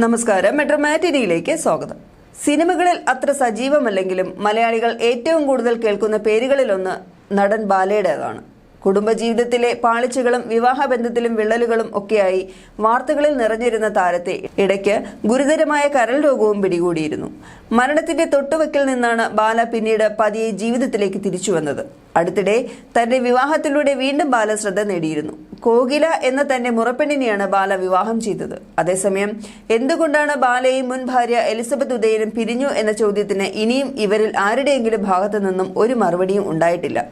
നമസ്കാരം. മെട്രോമാറ്റിനിയിലേക്ക് സ്വാഗതം. സിനിമകളിൽ അത്ര സജീവമല്ലെങ്കിലും മലയാളികൾ ഏറ്റവും കൂടുതൽ കേൾക്കുന്ന പേരുകളിലൊന്ന് നടൻ ബാലയുടേതാണ്. കുടുംബജീവിതത്തിലെ പാളിച്ചകളും വിവാഹബന്ധത്തിലും വിള്ളലുകളും ഒക്കെയായി വാർത്തകളിൽ നിറഞ്ഞിരുന്ന താരത്തെ ഇടയ്ക്ക് ഗുരുതരമായ കരൾ രോഗവും പിടികൂടിയിരുന്നു. മരണത്തിന്റെ തൊട്ടുവെക്കിൽ നിന്നാണ് ബാല പിന്നീട് പതിയെ ജീവിതത്തിലേക്ക് തിരിച്ചു വന്നത്. അടുത്തിടെ തന്റെ വിവാഹത്തിലൂടെ വീണ്ടും ബാല ശ്രദ്ധ നേടിയിരുന്നു. കോകില എന്ന തന്റെ മുറപ്പെണ്ണിനെയാണ് ബാല വിവാഹം ചെയ്തത്. അതേസമയം എന്തുകൊണ്ടാണ് ബാലയും മുൻ ഭാര്യ എലിസബത്ത് ഉദയനും പിരിഞ്ഞു എന്ന ചോദ്യത്തിന് ഇനിയും ഇവരിൽ ആരുടെയെങ്കിലും ഭാഗത്തു നിന്നും ഒരു മറുപടിയും ഉണ്ടായിട്ടില്ല.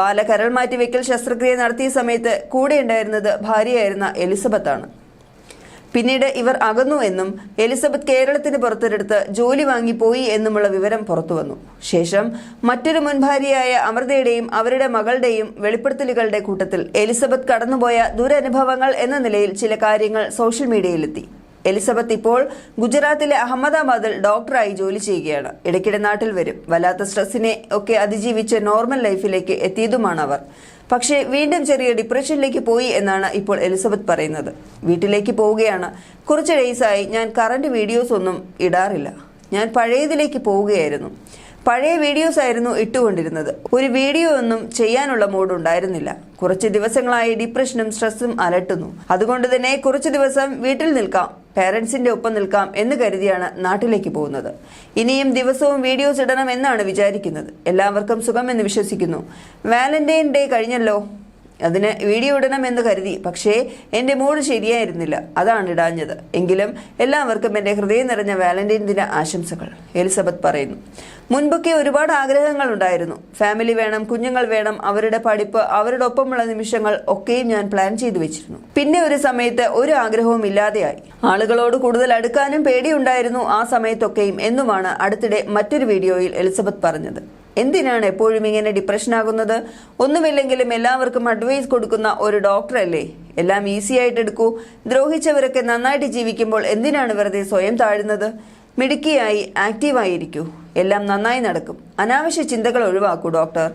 ബാല കരൾ മാറ്റിവെക്കൽ ശസ്ത്രക്രിയ നടത്തിയ സമയത്ത് കൂടെയുണ്ടായിരുന്നത് ഭാര്യയായിരുന്ന എലിസബത്താണ്. പിന്നീട് ഇവർ അകന്നു എന്നും എലിസബത്ത് കേരളത്തിന് പുറത്തെടുത്ത് ജോലി വാങ്ങിപ്പോയി എന്നുമുള്ള വിവരം പുറത്തുവന്നു. ശേഷം മറ്റൊരു മുൻഭാര്യയായ അമൃതയുടെയും അവരുടെ മകളുടെയും വെളിപ്പെടുത്തലുകളുടെ കൂട്ടത്തിൽ എലിസബത്ത് കടന്നുപോയ ദുരനുഭവങ്ങൾ എന്ന നിലയിൽ ചില കാര്യങ്ങൾ സോഷ്യൽ മീഡിയയിലെത്തി. എലിസബത്ത് ഇപ്പോൾ ഗുജറാത്തിലെ അഹമ്മദാബാദിൽ ഡോക്ടറായി ജോലി ചെയ്യുകയാണ്. ഇടയ്ക്കിടെ നാട്ടിൽ വരും. വല്ലാത്ത സ്ട്രെസ്സിനെ ഒക്കെ അതിജീവിച്ച് നോർമൽ ലൈഫിലേക്ക് എത്തിയതുമാണ് അവർ പക്ഷേ വീണ്ടും ചെറിയ ഡിപ്രഷനിലേക്ക് പോയി എന്നാണ് ഇപ്പോൾ എലിസബത്ത് പറയുന്നത്. വീട്ടിലേക്ക് പോവുകയാണ്. കുറച്ച് ഡേയ്സായി ഞാൻ കറണ്ട് വീഡിയോസ് ഒന്നും ഇടാറില്ല. ഞാൻ പഴയതിലേക്ക് പോവുകയായിരുന്നു. പഴയ വീഡിയോസ് ആയിരുന്നു ഇട്ടുകൊണ്ടിരുന്നത്. ഒരു വീഡിയോ ഒന്നും ചെയ്യാനുള്ള മൂഡ് ഉണ്ടായിരുന്നില്ല. കുറച്ച് ദിവസങ്ങളായി ഡിപ്രഷനും സ്ട്രെസ്സും അലട്ടുന്നു. അതുകൊണ്ട് തന്നെ കുറച്ച് ദിവസം വീട്ടിൽ നിൽക്കാം. പേരൻസിന്റെ ഒപ്പം നിൽക്കാം എന്ന് കരുതിയാണ് നാട്ടിലേക്ക് പോകുന്നത്. ഇനിയും ദിവസവും വീഡിയോസ് ഇടണം എന്നാണ് വിചാരിക്കുന്നത്. എല്ലാവർക്കും സുഖമെന്ന് വിശ്വസിക്കുന്നു. വാലന്റൈൻ ഡേ കഴിഞ്ഞല്ലോ? അതിന് വീഡിയോ ഇടണം എന്ന് കരുതി. പക്ഷേ എന്റെ മൂഡ് ശരിയായിരുന്നില്ല. അതാണ് ഇടാഞ്ഞത്. എങ്കിലും എല്ലാവർക്കും എന്റെ ഹൃദയം നിറഞ്ഞ വാലന്റൈൻ ദിന ആശംസകൾ. എലിസബത്ത് പറയുന്നു മുൻപൊക്കെ ഒരുപാട് ആഗ്രഹങ്ങൾ ഉണ്ടായിരുന്നു. ഫാമിലി വേണം കുഞ്ഞുങ്ങൾ വേണം അവരുടെ പഠിപ്പ് അവരുടെ ഒപ്പമുള്ള നിമിഷങ്ങൾ ഒക്കെയും ഞാൻ പ്ലാൻ ചെയ്തു വെച്ചിരുന്നു. പിന്നെ ഒരു സമയത്ത് ഒരു ആഗ്രഹവും ഇല്ലാതെയായി. ആളുകളോട് കൂടുതൽ അടുക്കാനും പേടിയുണ്ടായിരുന്നു ആ സമയത്തൊക്കെയും എന്നുമാണ് അടുത്തിടെ മറ്റൊരു വീഡിയോയിൽ എലിസബത്ത് പറഞ്ഞത്. എന്തിനാണ് എപ്പോഴും ഇങ്ങനെ ഡിപ്രഷൻ ആകുന്നത്? ഒന്നുമില്ലെങ്കിലും എല്ലാവർക്കും അഡ്വൈസ് കൊടുക്കുന്ന ഒരു ഡോക്ടറല്ലേ എല്ലാം ഈസി ആയിട്ട് എടുക്കൂ. ദ്രോഹിച്ചവരൊക്കെ നന്നായിട്ട് ജീവിക്കുമ്പോൾ എന്തിനാണ് വെറുതെ സ്വയം താഴുന്നത്? മിടുക്കിയായി ആക്റ്റീവായിരിക്കൂ എല്ലാം നന്നായി നടക്കും. അനാവശ്യ ചിന്തകൾ ഒഴിവാക്കൂ ഡോക്ടർ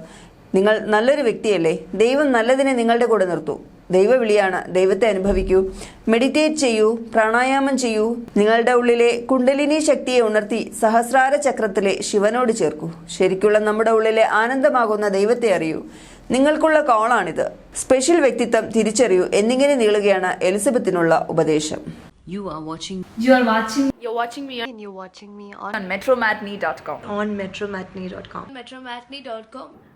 നിങ്ങൾ നല്ലൊരു വ്യക്തിയല്ലേ. ദൈവം നല്ലതിനെ നിങ്ങളുടെ കൂടെ നിർത്തൂ. ദൈവവിളിയാണ്. ദൈവത്തെ അനുഭവിക്കൂ. മെഡിറ്റേറ്റ് ചെയ്യൂ. പ്രാണായാമം ചെയ്യൂ. നിങ്ങളുടെ ഉള്ളിലെ കുണ്ടലിനി ശക്തിയെ ഉണർത്തി സഹസ്രാര ചക്രത്തിലെ ശിവനോട് ചേർക്കൂ. ശരിക്കുള്ള നമ്മുടെ ഉള്ളിലെ ആനന്ദമാകുന്ന ദൈവത്തെ അറിയൂ. നിങ്ങൾക്കുള്ള കോളാണിത്. സ്പെഷ്യൽ വ്യക്തിത്വം തിരിച്ചറിയൂ. എന്നിങ്ങനെ നീളുകയാണ് എലിസബത്തിനുള്ള ഉപദേശം. You are watching You are watching You're watching me and you're watching me on, on metromatney.com. on metromatney.com. metromatney.com.